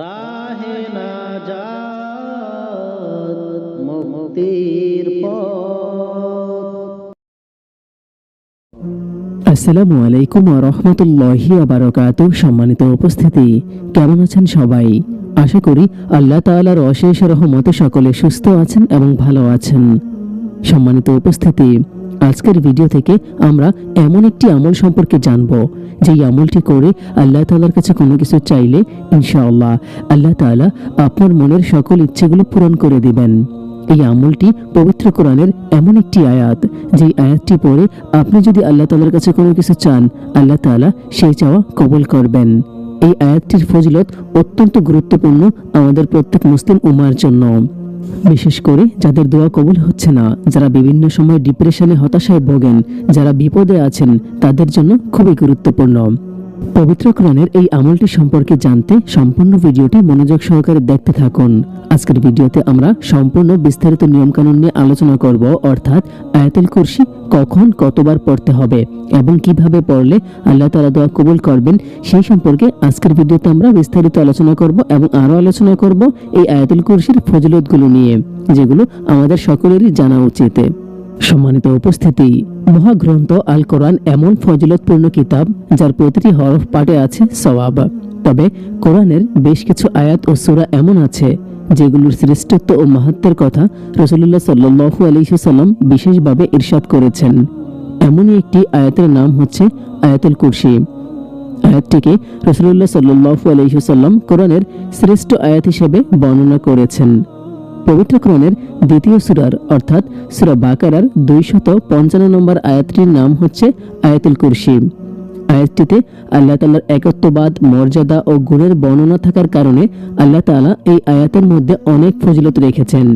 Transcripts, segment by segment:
রাহে না মুক্তির আসসালামু আলাইকুম রহমতুল্লাহি সম্মানিত উপস্থিতি, কেমন আছেন সবাই? আশা করি আল্লাহ তাআলার অশেষ রহমতে সকলে সুস্থ আছেন এবং ভালো আছেন। সম্মানিত উপস্থিতি আজকের ভিডিও থেকে আমরা এমন একটি আমল সম্পর্কে জানব, যেই আমলটি করে আল্লাহ তাআলার কাছে কোনো কিছু চাইলে ইনশাআল্লাহ আল্লাহ তাআলা আপনার মনের সকল ইচ্ছেগুলো পূরণ করে দিবেন। এই আমলটি পবিত্র কোরআনের এমন একটি আয়াত যে আয়াতটি পড়ে আপনি যদি আল্লাহ তাআলার কাছে কোনো কিছু চান, আল্লাহ তাআলা সেই চাওয়া কবল করবেন। এই আয়াতটির ফজিলত অত্যন্ত গুরুত্বপূর্ণ আমাদের প্রত্যেক মুসলিম উমার জন্য। বিশেষ করে যাদের দোয়া কবুল হচ্ছে না, যারা বিভিন্ন সময় ডিপ্রেশনে হতাশায় ভোগেন, যারা বিপদে আছেন, তাদের জন্য খুবই গুরুত্বপূর্ণ। পবিত্র কোরআনের এই আমলটি সম্পর্কে জানতে সম্পূর্ণ ভিডিওটি মনোযোগ সহকারে দেখতে থাকুন। আজকের ভিডিওতে আমরা সম্পূর্ণ বিস্তারিত নিয়মকানুন নিয়ে আলোচনা করব, অর্থাৎ আয়াতুল কুরসি কখন কতবার পড়তে হবে এবং কীভাবে পড়লে আল্লাহ তাআলা দোয়া কবুল করবেন সেই সম্পর্কে আজকের ভিডিওতে আমরা বিস্তারিত আলোচনা করব এবং আরও আলোচনা করব এই আয়াতুল কুরসির ফজিলতগুলো নিয়ে, যেগুলো আমাদের সকলেরই জানা উচিত। সম্মানিত উপস্থিতি, মহাগ্রন্থ আল কোরআন এমন ফজিলতপূর্ণ কিতাব যার প্রতিটি হরফ পাঠে আছে সওয়াব। তবে কোরআনের বেশ কিছু আয়াত ও সূরা এমন আছে যেগুলোর শ্রেষ্ঠত্ব ও মাহাত্মের কথা রসুল্লাহ সাল্লু আলহিসাল্লাম বিশেষভাবে ইরশাদ করেছেন। এমনই একটি আয়াতের নাম হচ্ছে আয়াতুল কুরসি আয়াতটিকে রসুল্লাহ সাল্লু আলহিসাল্লাম কোরআনের শ্রেষ্ঠ আয়াত হিসেবে বর্ণনা করেছেন। পবিত্র দ্বিতীয় সুরার, অর্থাৎ সুরা বাকারার দুইশত পঞ্চান্ন নম্বর আয়াতটির নাম হচ্ছে আয়াতুল কুরসি আয়াতটিতে আল্লাহ তাআলার একত্ববাদ, মর্যাদা ও গুণের বর্ণনা থাকার কারণে আল্লাহ তাআলা এই আয়াতের মধ্যে অনেক ফজিলত রেখেছেন।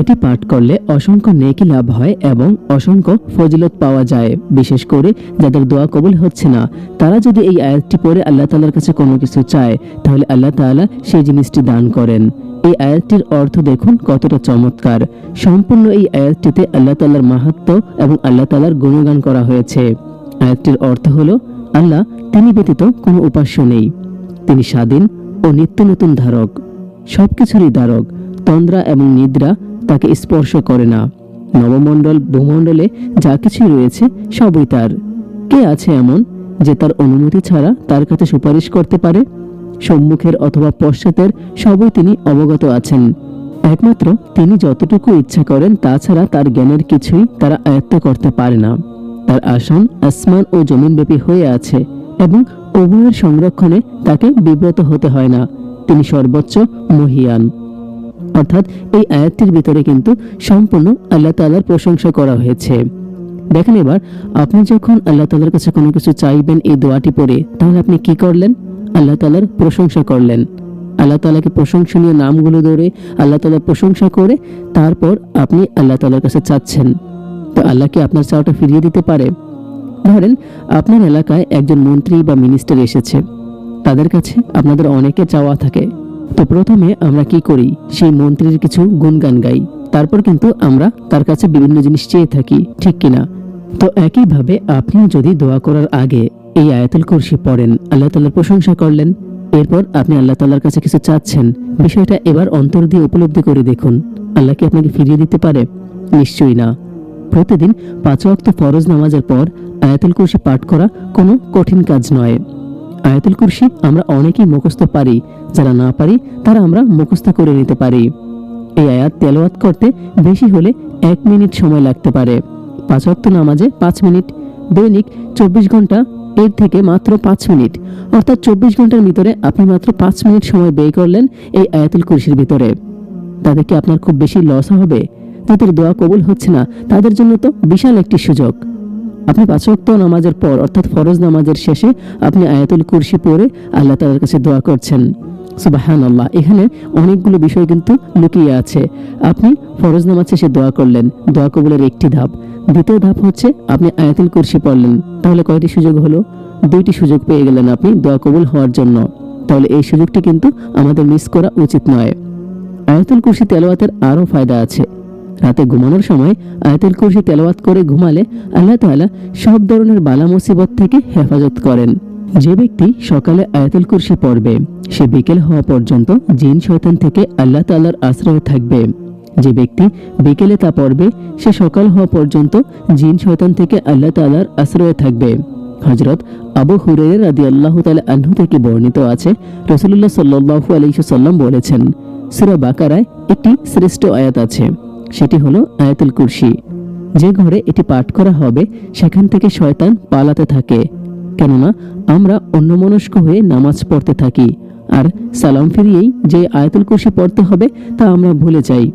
এটি পাঠ করলে অসংখ্য নেকি লাভ হয় এবং অসংখ্য ফজিলত পাওয়া যায়। বিশেষ করে যাদের দোয়া কবুল হচ্ছে না, তারা যদি এই আয়াতটি পড়ে আল্লাহ তাআলার কাছে কোনো কিছু চায়, তাহলে আল্লাহ তাআলা সেই জিনিসটি দান করেন। এই আয়াতটির অর্থ দেখুন কতটা চমৎকার। সম্পূর্ণ এই আয়াতটিতে আল্লাহ তাআলার মাহাত্ম এবং আল্লাহ তাআলার গুণগান করা হয়েছে। আয়াতটির অর্থ হলো, আল্লাহ তিনি ব্যতীত কোনো উপাস্য নেই। তিনি স্বাধীন ও নিত্য নতুন ধারক। সবকিছুরই ধারক। তন্দ্রা এবং নিদ্রা তাকে স্পর্শ করে না। নবমণ্ডল, ভূমণ্ডলে যা কিছু রয়েছে সবই তার। কে আছে এমন যে তার অনুমতি ছাড়া তার কাছে সুপারিশ করতে পারে? সম্মুখের অথবা পশ্চাতের সবই তিনি অবগত আছেন। একমাত্র তিনি যতটুকু ইচ্ছা করেন তাছাড়া তার জ্ঞানের কিছুই তারা আয়ত্ত করতে পারে না। তার আসন আসমান ও জমিনব্যাপী হয়ে আছে এবং উভয়ের সংরক্ষণে তাকে বিব্রত হতে হয় না। তিনি সর্বোচ্চ মহিয়ান। অর্থাৎ এই আয়াতটির ভিতরে কিন্তু সম্পূর্ণ আল্লাহ তাআলার প্রশংসা করা হয়েছে। দেখেন এবার, আপনি যখন আল্লাহ তাআলার কাছে কোনো কিছু চাইবেন এই দোয়াটি পড়ে, তাহলে আপনি কি করলেন? আল্লাহ তালার প্রশংসা করলেন। আল্লাহ তালাকে প্রশংসনীয় নামগুলো ধরে আল্লাহ তাআলার প্রশংসা করে তারপর আপনি আল্লাহ তাআলার কাছে চাচ্ছেন। তো আল্লাহ কি আপনার চাওয়াটা ফিরিয়ে দিতে পারে? ধরেন, আপনার এলাকায় একজন মন্ত্রী বা মিনিস্টার এসেছে। তাদের কাছে আপনাদের অনেকে চাওয়া থাকে। তো প্রথমে আমরা কি করি? সেই মন্ত্রীর কিছু গুণগান গাই। তারপর কিন্তু আমরা তার কাছে বিভিন্ন জিনিস চেয়ে থাকি, ঠিক কিনা? তো একইভাবে আপনিও যদি দোয়া করার আগে এই আয়াতুল কুরসি পড়েন। আল্লাহ তাআলার প্রশংসা করলেন। এরপর আপনি আল্লাহ তাআলার কাছে কিছু চাচ্ছেন। বিষয়টা এবার অন্তর দিয়ে উপলব্ধি করে দেখুন। আল্লাহ কি আপনাকে ফিরিয়ে দিতে পারে? নিশ্চয়ই না। প্রতিদিন পাঁচ ওয়াক্ত ফরজ নামাজের পর আয়াতুল কুরসি পাঠ করা কোনো কঠিন কাজ নয়। আয়াতুল কুরসি আমরা অনেকেই মুখস্থ পারি। যারা না পারি, তারা আমরা মুখস্থ করে নিতে পারি। এই আয়াত তেলাওয়াত করতে বেশি হলে এক মিনিট সময় লাগতে পারে। পাঁচ ওয়াক্ত নামাজে পাঁচ মিনিট, দৈনিক চব্বিশ ঘণ্টা এর থেকে মাত্র পাঁচ মিনিট। অর্থাৎ চব্বিশ ঘণ্টার ভিতরে আপনি মাত্র পাঁচ মিনিট সময় ব্যয় করলেন এই আয়াতুল কুরসির ভিতরে। তাদের কি আপনার খুব বেশি লস হবে? যাদের দোয়া কবুল হচ্ছে না। তাদের জন্য তো বিশাল একটি সুযোগ। আপনি পাঁচ ওয়াক্ত নামাজের পর, অর্থাৎ ফরজ নামাজের শেষে আপনি আয়াতুল কুরসি পড়ে আল্লাহ তাআলার কাছে দোয়া করছেন। সুবাহান আল্লাহ এখানে অনেকগুলো বিষয় কিন্তু লুকিয়ে আছে। আপনি ফরজ নামাজ শেষে দোয়া করলেন। দোয়া কবুলের একটি ধাপ। দ্বিতীয় ধাপ হচ্ছে আপনি আয়াতুল কুরসি পড়লেন। তাহলে কয়টি সুযোগ হলো? দুইটি সুযোগ পেয়ে গেলেন আপনি দোয়া কবুল হওয়ার জন্য। তাহলে এই সুযোগটি কিন্তু আমাদের মিস করা উচিত নয়। আয়াতুল কুরসি তেলাওয়াতের আরও ফায়দা আছে। রাতে ঘুমানোর সময় আয়াতুল কুরসি তেলাওয়াত করে ঘুমালে আল্লাহ তাআলা সব ধরনের বালা মুসিবত থেকে হেফাজত করেন। যে ব্যক্তি সকালে আয়াতুল কুরসি পড়বে, সে বিকেল হওয়া পর্যন্ত জিন শয়তান থেকে আল্লাহ তাআলার আশ্রয়ে থাকবে। যে ব্যক্তি বিকেলে তা পড়বে, সে সকাল হওয়া পর্যন্ত জিন শয়তান থেকে আল্লাহ তাআলার আশ্রয়ে থাকবে। হজরত আবু হুরের রাদি আল্লাহ তালা আহ্ন থেকে বর্ণিত আছে রসুল্লাহ সাল্লু আলহিসাল্লাম বলেছেন, সুরা বাকারায় একটি শ্রেষ্ঠ আয়াত আছে, সেটি হলো আয়াতুল কুরসি। যে ঘরে এটি পাঠ করা হবে, সেখান থেকে শয়তান পালাতে থাকে। কেননা আমরা অন্যমনস্ক হয়ে নামাজ পড়তে থাকি, আর সালাম ফিরিয়েই যে আয়াতুল কুরসি পড়তে হবে তা আমরা ভুলে যাই।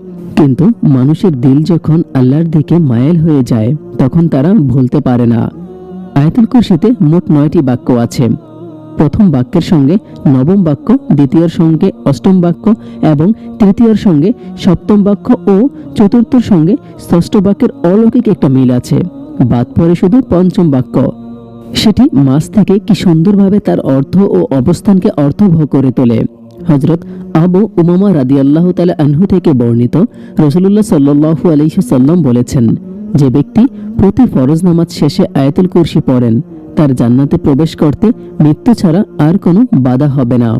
কিন্তু মানুষের দিল যখন আল্লাহর দিকে মায়েল হয়ে যায়, তখন তারা ভুলতে পারে না। আয়াতুল কুরসিতে মোট নয়টি বাক্য আছে। প্রথম বাক্যের সঙ্গে নবম বাক্য, দ্বিতীয়র সঙ্গে অষ্টম বাক্য এবং তৃতীয়র সঙ্গে সপ্তম বাক্য ও চতুর্থর সঙ্গে ষষ্ঠ বাক্যের অলৌকিক একটা মিল আছে। বাদ পড়ে শুধু পঞ্চম বাক্য। সেটি মাস থেকে কি সুন্দরভাবে তার অর্থ ও অবস্থানকে অর্থবহ করে তোলে। হজরত আবু উমামা রাদি আল্লাহ তালা আনহু থেকে বর্ণিত রসুল্লাহ সাল্লু আলহিসাল্লাম বলেছেন, যে ব্যক্তি প্রতি ফরজ নামাজ শেষে আয়াতুল কুরসি পড়েন, তার জান্নাতে প্রবেশ করতে মৃত্যু ছাড়া আর কোনো বাধা হবে না।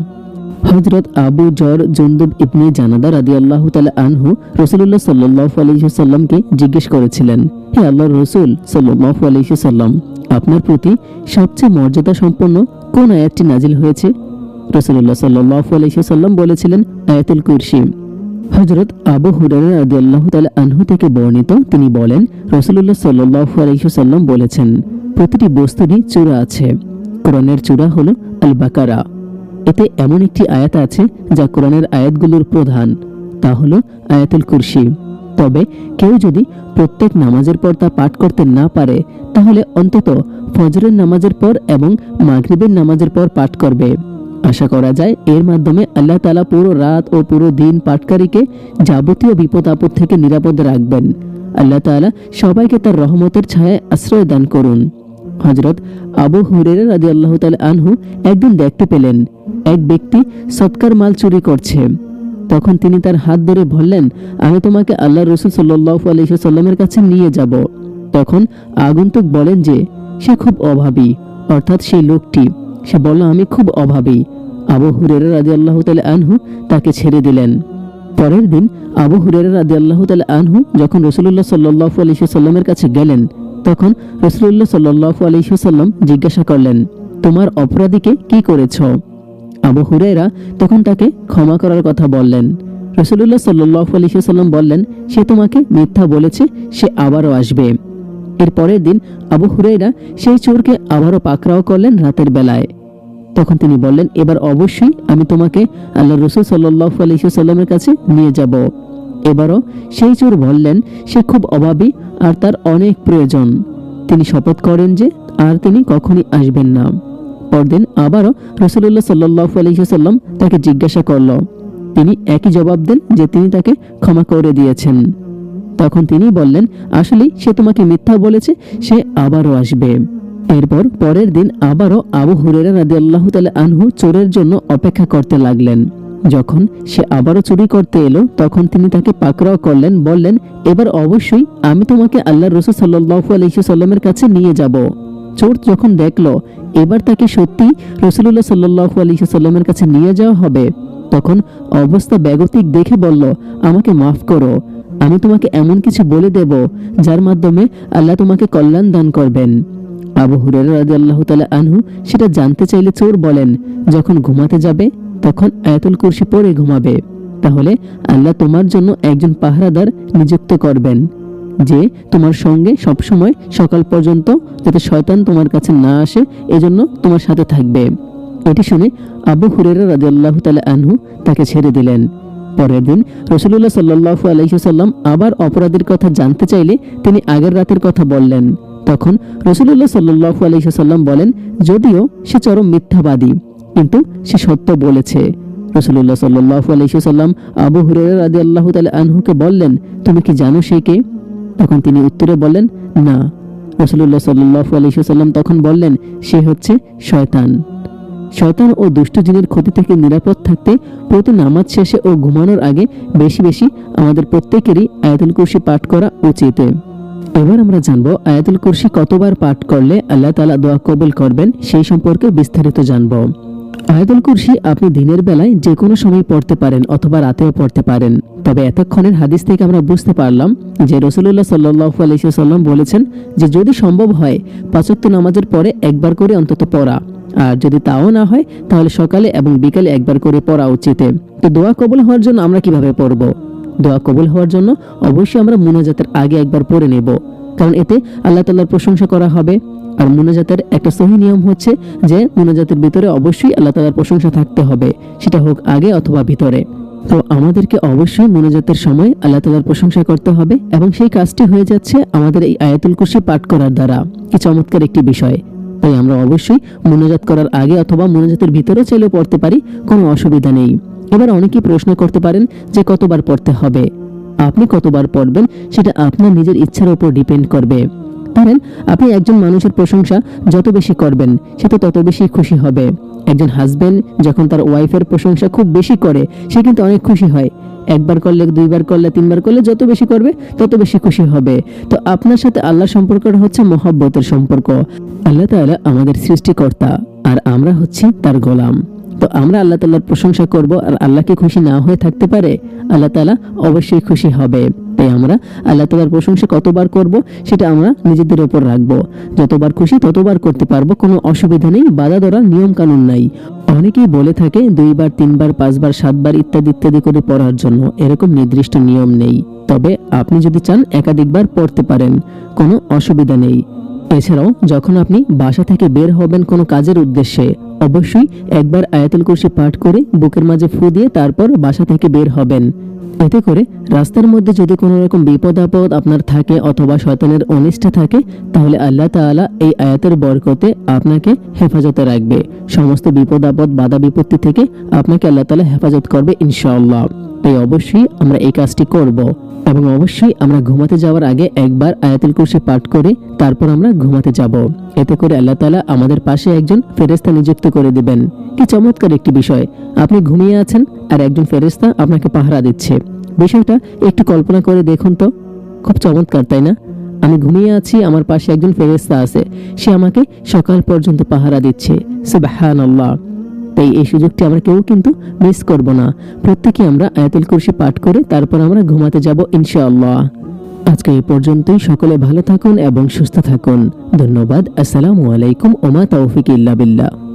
হজরত আবু জর জন্দুব ইবনে জানাদা রাদি আল্লাহ তালা আনহু রসুল্লাহ সাল্লাহ আলহিসাল্লামকে জিজ্ঞেস করেছিলেন, হে আল্লাহ রসুল সাল্লাহ আলহিসাল্লাম আপনার প্রতি সবচেয়ে মর্যাদা সম্পন্ন কোন আয়াতটি নাজিল হয়েছে? রসুল্লাহ সাল্লাহ আলহিসাল্লাম বলেছিলেন, আয়াতুল কুরসি। হজরত আবু হুরারা রাদি আল্লাহ আনহু থেকে বর্ণিত, তিনি বলেন রসুল্লাহ সাল্লাহ আলহিসাল্লাম বলেছেন, প্রতিটি বস্তুরই চূড়া আছে। কোরআনের চূড়া হল আল বাকারা এতে এমন একটি আয়াত আছে, যা কোরআনের আয়াতগুলোর প্রধান। তা হল আয়াতুল কুরসি। তবে কেউ যদি প্রত্যেক নামাজের পর তা পাঠ করতে না পারে, তাহলে অন্তত ফজরের নামাজের পর এবং মাগরিবের নামাজের পর পাঠ করবে। আশা করা যায় এর মাধ্যমে আল্লাহ তালা পুরো রাত ও পুরো দিন পাটকারীকে যাবতীয় বিপদ আপদ থেকে নিরাপদে রাখবেন। আল্লাহ তাআলা সবাইকে তার রহমতের ছায়ায় আশ্রয় দান করুন। হজরত আবু হুরেরা রাজি আল্লাহ তাল আনহু একদিন দেখতে পেলেন, এক ব্যক্তি সৎকার মাল চুরি করছে। তখন তিনি তার হাত ধরে বললেন, আমি তোমাকে আল্লাহ রসুল সাল্লাহ আলহিসাল্লামের কাছে নিয়ে যাব। তখন আগন্তুক বলেন যে, সে খুব অভাবী। অর্থাৎ সেই লোকটি সে বলল, আমি খুব অভাবী। আবু হুরেরা রাজি আল্লাহ তাল আনহু তাকে ছেড়ে দিলেন। পরের দিন আবু হুরেরা রাদি আল্লাহ তাল আনহু যখন রসুল্লাহ সাল্লাহ আলহিসাল্লামের কাছে গেলেন, তখন রসুল্লাহ সাল্লাহ আলহিসাল্লাম জিজ্ঞাসা করলেন, তোমার অপরাধীকে কি করেছ? আবু হুরেরা তখন তাকে ক্ষমা করার কথা বললেন। রসুল্লাহ সাল্লাহ আলহিসাল্লাম বললেন, সে তোমাকে মিথ্যা বলেছে, সে আবারও আসবে। এর পরের দিন আবু হুরেরা সেই চোরকে আবারও পাকড়াও করলেন রাতের বেলায়। তখন তিনি বললেন, এবার অবশ্যই আমি তোমাকে আল্লাহ রসুল সাল্লাহ আলহিসাল্লামের কাছে নিয়ে যাব। এবারও সেই চোর বললেন, সে খুব অভাবী আর তার অনেক প্রয়োজন। তিনি শপথ করেন যে আর তিনি কখনই আসবেন না। পরদিন আবারও রসুল্লাহ সাল্লাহ আলহিসাল্লাম তাকে জিজ্ঞাসা করল। তিনি একই জবাব দেন যে তিনি তাকে ক্ষমা করে দিয়েছেন। তখন তিনি বললেন আসলে সে তোমাকে মিথ্যা বলেছে, সে আবারও আসবে। এরপর পরের দিন আবারও আবু হুরেরা রাদি আল্লাহ আনহু চোরের জন্য অপেক্ষা করতে লাগলেন। যখন সে আবারও চুরি করতে এলো, তখন তিনি তাকে পাকড়াও করলেন, বললেন, এবার অবশ্যই আমি তোমাকে আল্লাহ রসুল সাল্লাহু আলহিসাল্লামের কাছে নিয়ে যাব। চোর যখন দেখল, এবার তাকে সত্যি রসুল্লাহ সাল্লাহু আলহিসাল্লামের কাছে নিয়ে যাওয়া হবে? তখন অবস্থা ব্যাগতিক দেখে বলল, আমাকে মাফ করো। আমি তোমাকে এমন কিছু বলে দেব, যার মাধ্যমে আল্লাহ তোমাকে কল্যাণ দান করবেন। আবু হুরের রাজি আল্লাহ তালা আনহু সেটা জানতে চাইলে চোর বলেন, যখন ঘুমাতে যাবে, তখন আয়াতুল কুরসি পরে ঘুমাবে। তাহলে আল্লাহ তোমার জন্য একজন পাহারাদার নিযুক্ত করবেন, যে তোমার সঙ্গে সবসময় সকাল পর্যন্ত যাতে শয়তান তোমার কাছে না আসে, এজন্য তোমার সাথে থাকবে। এটি শুনে আবু হুরেরা রাজি আল্লাহ তালা আনহু তাকে ছেড়ে দিলেন। পরের দিন রসুল্লাহ সাল্লাহু আলহিসাল্লাম আবার অপরাধীর কথা জানতে চাইলে তিনি আগের রাতের কথা বললেন। তখন রসুল্লাহ সাল্লাহু আলহিসাল্লাম বলেন, যদিও সে চরম মিথ্যাবাদী, কিন্তু সে সত্য বলেছে। রসুল্লাহ সাল্লাহু আলহিসাল্লাম আবু হুরেরা রাজি আল্লাহ তাল আনহুকে বললেন, তুমি কি জানো সে কে? তখন তিনি উত্তরে বললেন, না। রসুল্লাহ সাল্লাহু আলহিসাল্লাম তখন বললেন, সে হচ্ছে শয়তান। শয়তান ও দুষ্ট জিনের ক্ষতি থেকে নিরাপদ থাকতে প্রতি নামাজ শেষে ও ঘুমানোর আগে বেশি বেশি আমাদের প্রত্যেকেরই আয়াতুল কুরসি পাঠ করা উচিত। এবার আমরা জানব আয়াতুল কুরসি কতবার পাঠ করলে আল্লাহ তালা দোয়া কবুল করবেন সেই সম্পর্কে বিস্তারিত জানব। আয়াতুল কুরসি আপনি দিনের বেলায় যে কোনো সময় পড়তে পারেন অথবা রাতেও পড়তে পারেন। তবে এতক্ষণের হাদিস থেকে আমরা বুঝতে পারলাম যে রসুল্লাহ সাল্লাহ আলাইসাল্লাম বলেছেন যে যদি সম্ভব হয় পাঁচক্ত নামাজের পরে একবার করে অন্তত পড়া। আর যদি তাও না হয়, তাহলে সকালে এবং বিকালে একবার করে পড়া উচিত। তো দোয়া কবুল হওয়ার জন্য আমরা কীভাবে পড়ব? দোয়া কবুল হওয়ার জন্য অবশ্যই আমরা মুনাজাতের আগে একবার পড়ে নেব। কারণ এতে আল্লাহ তাল্লাহর প্রশংসা করা হবে। আর মুনাজাতের একটা সহি নিয়ম হচ্ছে যে মুনাজাতের ভিতরে অবশ্যই আল্লাহ তালার প্রশংসা থাকতে হবে। সেটা হোক আগে অথবা ভিতরে। তো আমাদেরকে অবশ্যই মুনাজাতের সময় আল্লাহ তালার প্রশংসা করতে হবে এবং সেই কাজটি হয়ে যাচ্ছে আমাদের এই আয়াতুল কুরসি পাঠ করার দ্বারা। কি চমৎকার একটি বিষয়। তাই আমরা অবশ্যই মুনাজাত করার আগে অথবা মুনাজাতের ভিতরে চাইলেও পড়তে পারি, কোনো অসুবিধা নেই। এবার অনেকেই প্রশ্ন করতে পারেন যে কতবার পড়তে হবে। আপনি কতবার পড়বেন সেটা আপনার নিজের ইচ্ছার উপর ডিপেন্ড করবে। ধরেন, আপনি একজন মানুষের প্রশংসা যত বেশি করবেন, সে তো তত বেশি খুশি হবে। একজন হাজবেন্ড যখন তার ওয়াইফের প্রশংসা খুব বেশি করে, সে কিন্তু অনেক খুশি হয়। একবার করলে, দুইবার করলে, তিনবার করলে যত বেশি করবে, তত বেশি খুশি হবে। তো আপনার সাথে আল্লাহ সম্পর্কটা হচ্ছে মহব্বতের সম্পর্ক। আল্লাহ তালা আমাদের সৃষ্টিকর্তা আর আমরা হচ্ছি তার গোলাম। তো আমরা আল্লাহ তাল্লাহর প্রশংসা করব আর আল্লাহকে খুশি না হয়ে থাকতে পারে? আল্লাহ তালা অবশ্যই খুশি হবে। তাই আমরা আল্লাহ তাআলার প্রশংসা কতবার করব সেটা আমরা নিজেদের ওপর রাখব। যতবার খুশি ততবার করতে পারব, কোনো অসুবিধা নেই, বাধা ধরার নিয়ম কানুন নাই। অনেকেই বলে থাকে দুইবার, তিনবার, পাঁচবার, সাতবার ইত্যাদি ইত্যাদি করে পড়ার জন্য এরকম নির্দিষ্ট নিয়ম নেই। তবে আপনি যদি চান একাধিকবার পড়তে পারেন, কোনো অসুবিধা নেই। এছাড়াও যখন আপনি বাসা থেকে বের হবেন কোনো কাজের উদ্দেশ্যে অবশ্যই একবার আয়াতুল কুরসি পাঠ করে বুকের মাঝে ফু দিয়ে তারপর বাসা থেকে বের হবেন। এতে করে রাস্তার মধ্যে যদি কোনো রকম বিপদ আপদ আপনার থাকে অথবা শয়তানের অনিষ্টা থাকে, তাহলে আল্লাহ তাআলা এই আয়াতের বরকতে আপনাকে হেফাজতে রাখবে। সমস্ত বিপদ আপদ, বাধা বিপত্তি থেকে আপনাকে আল্লাহ তাআলা হেফাজত করবে ইনশাআল্লাহ। তাই অবশ্যই আমরা এই কাজটি করব এবং অবশ্যই আমরা ঘুমাতে যাওয়ার আগে একবার আয়াতুল কুরসি পাঠ করে তারপর আমরা ঘুমাতে যাব। এতে করে আল্লাহ তালা আমাদের পাশে একজন ফেরেশতা নিযুক্ত করে দিবেন। কি চমৎকার একটি বিষয়। আপনি ঘুমিয়ে আছেন আর একজন ফেরেশতা আপনাকে পাহারা দিচ্ছে। বিষয়টা একটু কল্পনা করে দেখুন তো। খুব চমৎকার, তাই না? আমি ঘুমিয়ে আছি, আমার পাশে একজন ফেরেশতা আছে। সে আমাকে সকাল পর্যন্ত পাহারা দিচ্ছে। সুবহানাল্লাহ। তাই এই সুযোগটি আমরা কেউ কিন্তু মিস করব না। প্রত্যেকে আমরা আয়াতুল কুরসি পাঠ করে তারপর আমরা ঘুমাতে যাব ইনশাআল্লাহ। আজকে এই পর্যন্তই। সকলে ভালো থাকুন এবং সুস্থ থাকুন। ধন্যবাদ। আসসালামু আলাইকুম ওমা তৌফিক ইল্লা বিল্লাহ।